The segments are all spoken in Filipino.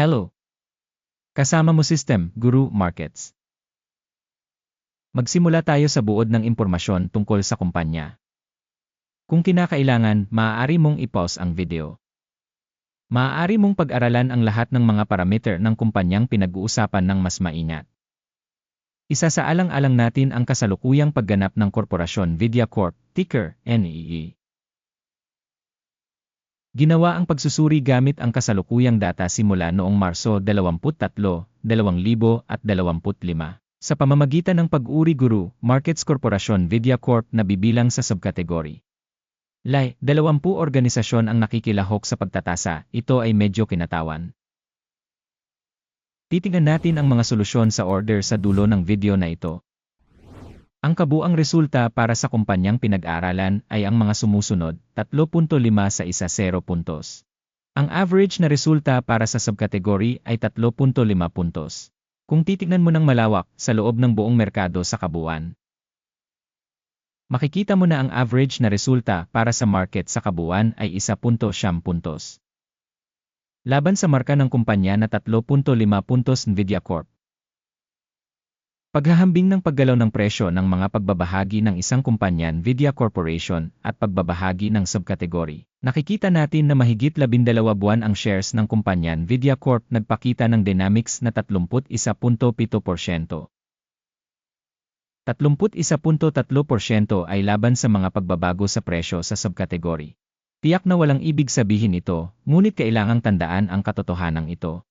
Hello! Kasama mo System, Guru Markets. Magsimula tayo sa buod ng impormasyon tungkol sa kumpanya. Kung kinakailangan, maaari mong i-pause ang video. Maaari mong pag-aralan ang lahat ng mga parameter ng kumpanyang pinag-uusapan ng mas maingat. Isa sa alang-alang natin ang kasalukuyang pagganap ng korporasyon Vidya Corp, ticker, NEE. Ginawa ang pagsusuri gamit ang kasalukuyang data simula noong Marso 23, 2025 sa pamamagitan ng pag-uri Guru Markets Corporation Vidya Corp na bibilang sa subkategory. Lay, 20 organisasyon ang nakikilahok sa pagtatasa, ito ay medyo kinatawan. Titingnan natin ang mga solusyon sa order sa dulo ng video na ito. Ang kabuang resulta para sa kumpanyang pinag-aralan ay ang mga sumusunod, 3.5 sa isa 0 puntos. Ang average na resulta para sa subkategory ay 3.5 puntos. Kung titignan mo ng malawak sa loob ng buong merkado sa kabuuan, makikita mo na ang average na resulta para sa market sa kabuuan ay 1.7 puntos. Laban sa marka ng kumpanya na 3.5 puntos Nvidia Corp. Paghahambing ng paggalaw ng presyo ng mga pagbabahagi ng isang kumpanya Nvidia Corporation at pagbabahagi ng subkategory. Nakikita natin na mahigit 12 buwan ang shares ng kumpanya Nvidia Corp nagpakita ng dynamics na 31.7%. 31.3% ay laban sa mga pagbabago sa presyo sa subkategory. Tiyak na walang ibig sabihin ito, ngunit kailangang tandaan ang katotohanan ito.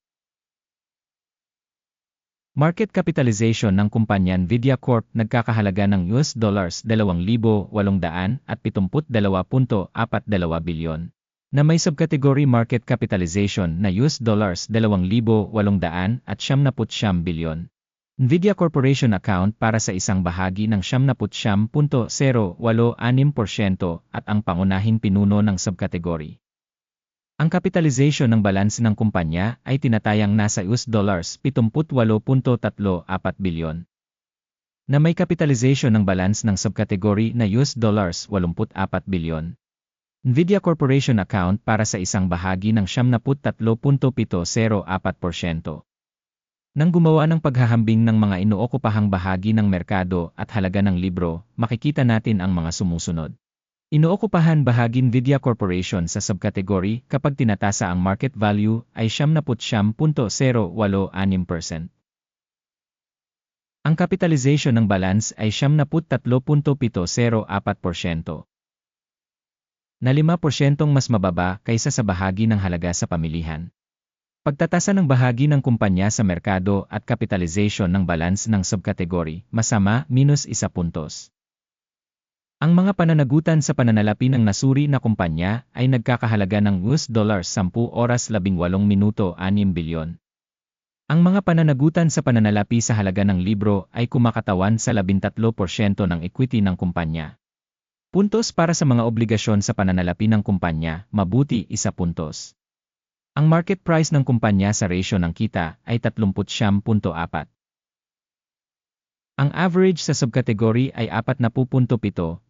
Market capitalization ng kumpanya Nvidia Corp nagkakahalaga ng US dollars 2,872.42 bilyon na may subcategory market capitalization na US dollars 2,879 bilyon. Nvidia Corporation account para sa isang bahagi ng 79.086% at ang pangunahing pinuno ng subcategory. Ang kapitalization ng balance ng kumpanya ay tinatayang nasa US dollars 78.34 bilyon na may kapitalization ng balance ng subcategory na US dollars 84 bilyon. Nvidia Corporation account para sa isang bahagi ng 73.704%. Nang gumawa ng paghahambing ng mga inuokupahang bahagi ng merkado at halaga ng libro, makikita natin ang mga sumusunod. Inookupahan bahagi Nvidia Corporation sa subkategory kapag tinatasa ang market value ay 79.086%. Ang capitalization ng balance ay 73.704%. Na 5% mas mababa kaysa sa bahagi ng halaga sa pamilihan. Pagtatasa ng bahagi ng kumpanya sa merkado at capitalization ng balance ng subkategory, masama, minus 1 puntos. Ang mga pananagutan sa pananalapi ng nasuri na kumpanya ay nagkakahalaga ng US dollars 10 oras 18 minuto 6 bilyon. Ang mga pananagutan sa pananalapi sa halaga ng libro ay kumakatawan sa 13% ng equity ng kumpanya. Puntos para sa mga obligasyon sa pananalapi ng kumpanya, mabuti isa puntos. Ang market price ng kumpanya sa ratio ng kita ay 30.4. Ang average sa subkategory ay 4.7,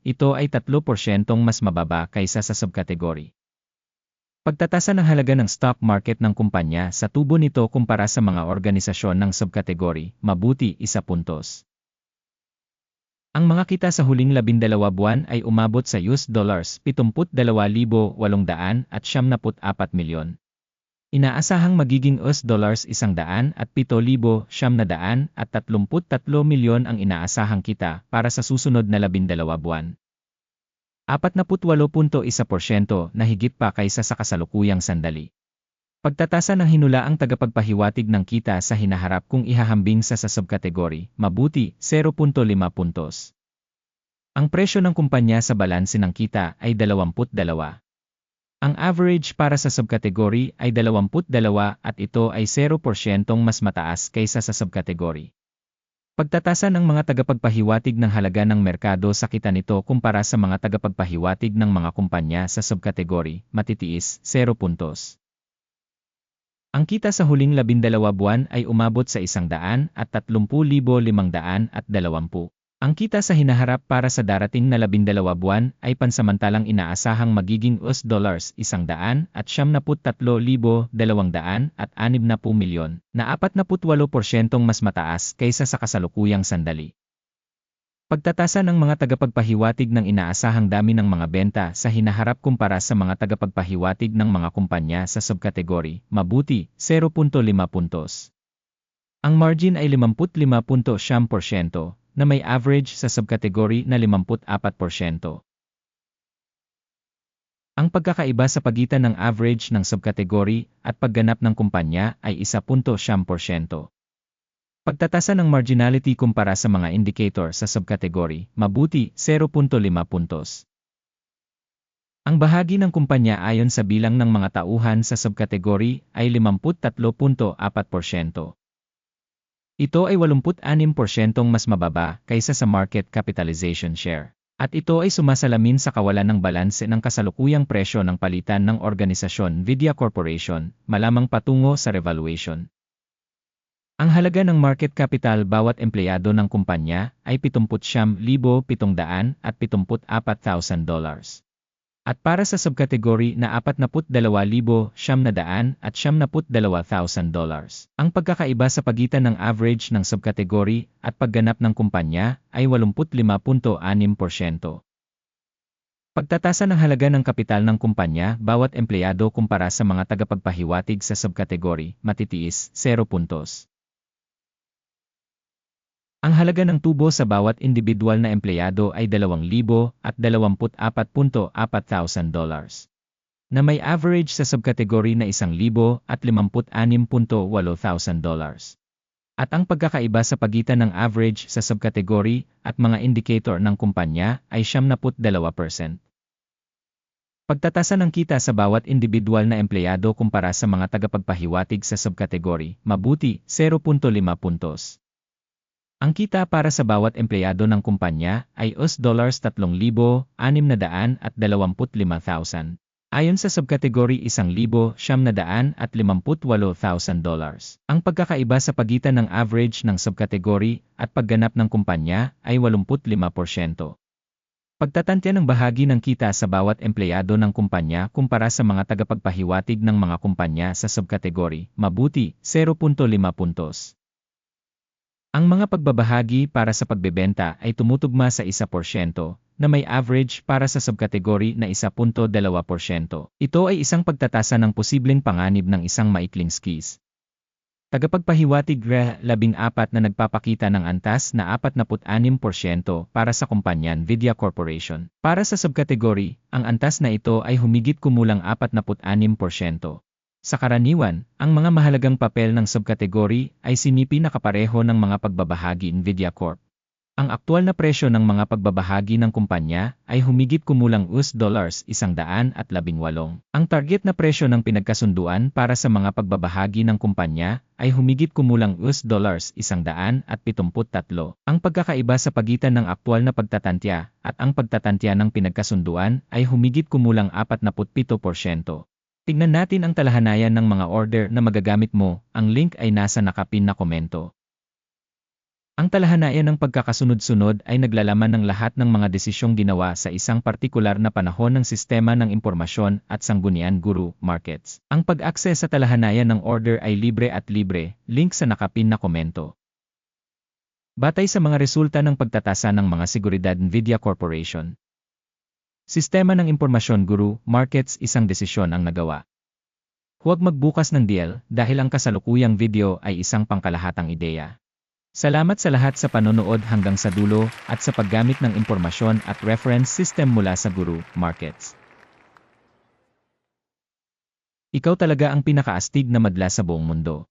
ito ay 3% mas mababa kaysa sa subkategory. Pagtatasa ng halaga ng stock market ng kumpanya sa tubo nito kumpara sa mga organisasyon ng subkategory, mabuti isa puntos. Ang mga kita sa huling 12 buwan ay umabot sa US dollars 72,874 milyon. Inaasahang magiging US dollars isang daan at pito libo siyam na daan at tatlumput tatlo milyon ang inaasahang kita para sa susunod na labindalawa buwan. 48.1% na higit pa kaysa sa kasalukuyang sandali. Pagtatasa ng hinulaang tagapagpahiwatig ng kita sa hinaharap kung ihahambing sa sa subkategory, mabuti, 0.5 puntos. Ang presyo ng kumpanya sa balanse ng kita ay 22. Ang average para sa subkategory ay 22 at ito ay 0% mas mataas kaysa sa subkategory. Pagtatasa ng mga tagapagpahiwatig ng halaga ng merkado sa kita nito kumpara sa mga tagapagpahiwatig ng mga kumpanya sa subkategory, matitiis, 0 puntos. Ang kita sa huling 12 buwan ay umabot sa 100 at 30,500 at 20. Ang kita sa hinaharap para sa darating na labindalawa buwan ay pansamantalang inaasahang magiging US dollars isang daan at siyam na tatlo libo dalawang daan at anim na po milyon na 48% mas mataas kaysa sa kasalukuyang sandali. Pagtatasa ng mga tagapagpahiwatig ng inaasahang dami ng mga benta sa hinaharap kumpara sa mga tagapagpahiwatig ng mga kumpanya sa subkategory, mabuti, 0.5 puntos. Ang margin ay 55.7%, na may average sa subkategory na 54%. Ang pagkakaiba sa pagitan ng average ng subkategory at pagganap ng kumpanya ay 1.7%. Pagtatasa ng marginality kumpara sa mga indicator sa subkategory, mabuti 0.5 puntos. Ang bahagi ng kumpanya ayon sa bilang ng mga tauhan sa subkategory ay 53.4%. Ito ay 86% mas mababa kaysa sa market capitalization share. At ito ay sumasalamin sa kawalan ng balanse ng kasalukuyang presyo ng palitan ng organisasyon Vidya Corporation, malamang patungo sa revaluation. Ang halaga ng market capital bawat empleyado ng kumpanya ay 79,774,000 dollars. At para sa subkategory na 42,700 at 72,000 dollars. Ang pagkakaiba sa pagitan ng average ng subkategory at pagganap ng kumpanya ay 85.6%. Pagtatasa ng halaga ng kapital ng kumpanya bawat empleyado kumpara sa mga tagapagpahiwatig sa subkategory, matitiis, 0 puntos. Ang halaga ng tubo sa bawat individual na empleyado ay 2,024.4 dollars na may average sa subkategory na 1,056.8 dollars. At ang pagkakaiba sa pagitan ng average sa subkategory at mga indicator ng kumpanya ay 72%. Pagtatasa ng kita sa bawat individual na empleyado kumpara sa mga tagapagpahiwatig sa subkategory, mabuti, 0.5 puntos. Ang kita para sa bawat empleyado ng kumpanya ay US dollars 3,625,000. Ayon sa subkategory 1,758,000 dollars. Ang pagkakaiba sa pagitan ng average ng subkategory at pagganap ng kumpanya ay 85%. Pagtatantya ng bahagi ng kita sa bawat empleyado ng kumpanya kumpara sa mga tagapagpahiwatig ng mga kumpanya sa subkategory, mabuti, 0.5 puntos. Ang mga pagbabahagi para sa pagbebenta ay tumutugma sa 1% na may average para sa subkategory na 1.2%. Ito ay isang pagtatasa ng posibleng panganib ng isang maikling skis. Tagapagpahiwatig RE 14 na nagpapakita ng antas na 46% para sa kumpanyan Vidya Corporation. Para sa subkategory, ang antas na ito ay humigit kumulang 46%. Sa karaniwan, ang mga mahalagang papel ng subkategory ay sinipi na kapareho ng mga pagbabahagi Nvidia Corp. Ang aktual na presyo ng mga pagbabahagi ng kumpanya ay humigit kumulang US dollars 118. Ang target na presyo ng pinagkasunduan para sa mga pagbabahagi ng kumpanya ay humigit kumulang US dollars 173. Ang pagkakaiba sa pagitan ng aktual na pagtatantya at ang pagtatantya ng pinagkasunduan ay humigit kumulang 47%. Tignan natin ang talahanayan ng mga order na magagamit mo, ang link ay nasa nakapin na komento. Ang talahanayan ng pagkakasunod-sunod ay naglalaman ng lahat ng mga desisyong ginawa sa isang partikular na panahon ng sistema ng impormasyon at sanggunian guru markets. Ang pag-access sa talahanayan ng order ay libre at libre, link sa nakapin na komento. Batay sa mga resulta ng pagtatasa ng mga seguridad NVIDIA Corporation, Sistema ng Impormasyon Guru, Markets isang desisyon ang nagawa. Huwag magbukas ng deal dahil ang kasalukuyang video ay isang pangkalahatang ideya. Salamat sa lahat sa panonood hanggang sa dulo at sa paggamit ng impormasyon at reference system mula sa Guru, Markets. Ikaw talaga ang pinakaastig na madla sa buong mundo.